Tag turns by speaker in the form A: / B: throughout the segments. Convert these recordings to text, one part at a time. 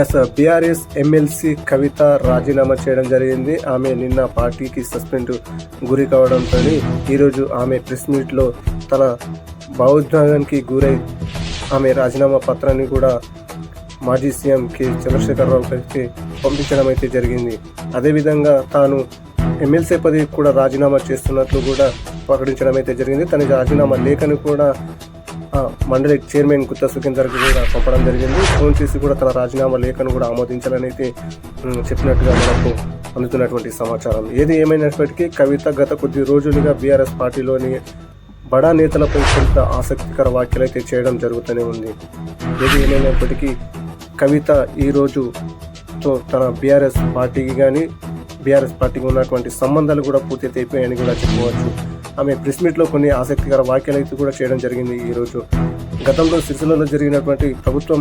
A: Yes BRS MLC కవిత రాజీనామా చేయడం జరిగింది. ఆమె నిన్న పార్టీకి సస్పెండ్ గురి కావడంతో ఈరోజు ఆమె ప్రెస్ మీట్లో తన భావోద్వేగానికి గురై ఆమె రాజీనామా పత్రాన్ని కూడా మాజీ సీఎం కె. చంద్రశేఖరరావు గారికి పంపించడం అయితే జరిగింది. అదేవిధంగా తాను ఎమ్మెల్సీ పదవి కూడా రాజీనామా చేస్తున్నట్లు కూడా ప్రకటించడం అయితే జరిగింది. తన రాజీనామా లేఖను కూడా మండలి చైర్మన్ గుత్తా సుఖేందర్కి కూడా పంపడం జరిగింది. ఫోన్ చేసి కూడా తన రాజీనామా లేఖను కూడా ఆమోదించాలని అయితే చెప్పినట్టుగా మనకు అందుతున్నటువంటి సమాచారం. ఏది ఏమైనప్పటికీ కవిత గత కొద్ది రోజులుగా బీఆర్ఎస్ పార్టీలోని బడా నేతలపై కొంత ఆసక్తికర వ్యాఖ్యలు అయితే చేయడం జరుగుతూనే ఉంది. ఏది ఏమైనప్పటికీ కవిత ఈరోజు తో తన బీఆర్ఎస్ పార్టీకి కానీ బీఆర్ఎస్ పార్టీకి ఉన్నటువంటి సంబంధాలు కూడా పూర్తి అయిపోయాయని కూడా చెప్పవచ్చు ఆమె ప్రెస్ మీట్లో కొన్ని ఆసక్తికర వ్యాఖ్యలు అయితే కూడా చేయడం జరిగింది ఈరోజు గతంలో సిరిసిల్లలో జరిగినటువంటి ప్రభుత్వం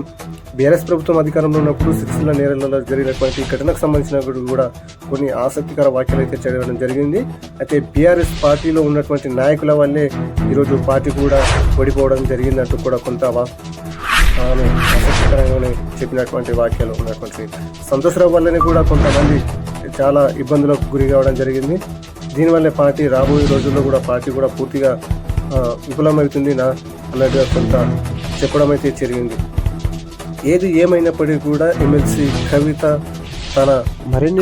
A: బీఆర్ఎస్ ప్రభుత్వం అధికారంలో ఉన్నప్పుడు సిరిసిల్ల నేరలలో జరిగినటువంటి ఘటనకు సంబంధించిన కూడా కొన్ని ఆసక్తికర వ్యాఖ్యలు అయితే చేయడం జరిగింది. అయితే బీఆర్ఎస్ పార్టీలో ఉన్నటువంటి నాయకుల వల్లే ఈరోజు పార్టీ కూడా ఓడిపోవడం జరిగిందంటూ కూడా కొంత ఆమె ఆసక్తికరంగానే చెప్పినటువంటి వాక్యాలు ఉన్నటువంటి సంతోషరావు వల్లనే కూడా కొంతమంది చాలా ఇబ్బందులకు గురి కావడం జరిగింది. దీనివల్లే పార్టీ రాబోయే రోజుల్లో కూడా పార్టీ కూడా పూర్తిగా విఫలమవుతుంది నా అన్నట్టుగా కొంత చెప్పడం అయితే జరిగింది. ఏది ఏమైనప్పటికీ కూడా ఎమ్మెల్సీ కవిత తన
B: మరిన్ని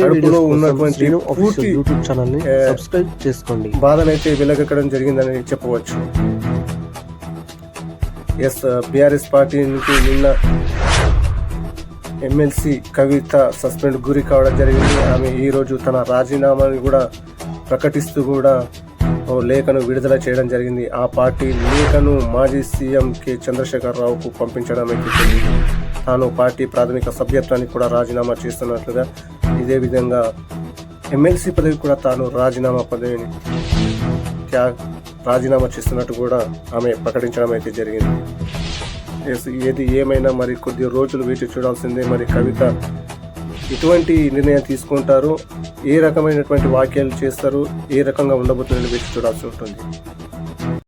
A: ఉన్నటువంటి పూర్తి
B: యూట్యూబ్
A: ఛానల్ని
B: సబ్స్క్రైబ్ చేసుకోండి.
A: బాధనైతే వెలగక్కడం జరిగిందని చెప్పవచ్చు. ఎస్ బీఆర్ఎస్ పార్టీ నుంచి నిన్న ఎమ్మెల్సీ కవిత సస్పెండ్ గురి కావడం జరిగింది. ఆమె ఈరోజు తన రాజీనామాని కూడా ప్రకటిస్తూ కూడా ఓ లేఖను విడుదల చేయడం జరిగింది. ఆ పార్టీ లేఖను మాజీ సీఎం కె. చంద్రశేఖరరావుకు పంపించడం అయితే జరిగింది తాను పార్టీ ప్రాథమిక సభ్యత్వాన్ని కూడా రాజీనామా చేస్తున్నట్లుగా ఇదే విధంగా ఎమ్మెల్సీ పదవి కూడా తాను రాజీనామా పదవిని రాజీనామా చేస్తున్నట్టు కూడా ఆమె ప్రకటించడం అయితే జరిగింది. ఎస్, ఏది ఏమైనా మరి కొద్ది రోజులు వేచి చూడాల్సిందే. మరి కవిత ఎటువంటి నిర్ణయం తీసుకుంటారు ఏ రకమైనటువంటి వాక్యాలు చేస్తారు ఏ రకంగా ఉండబోతుందని వేచి చూడాల్సి ఉంటుంది.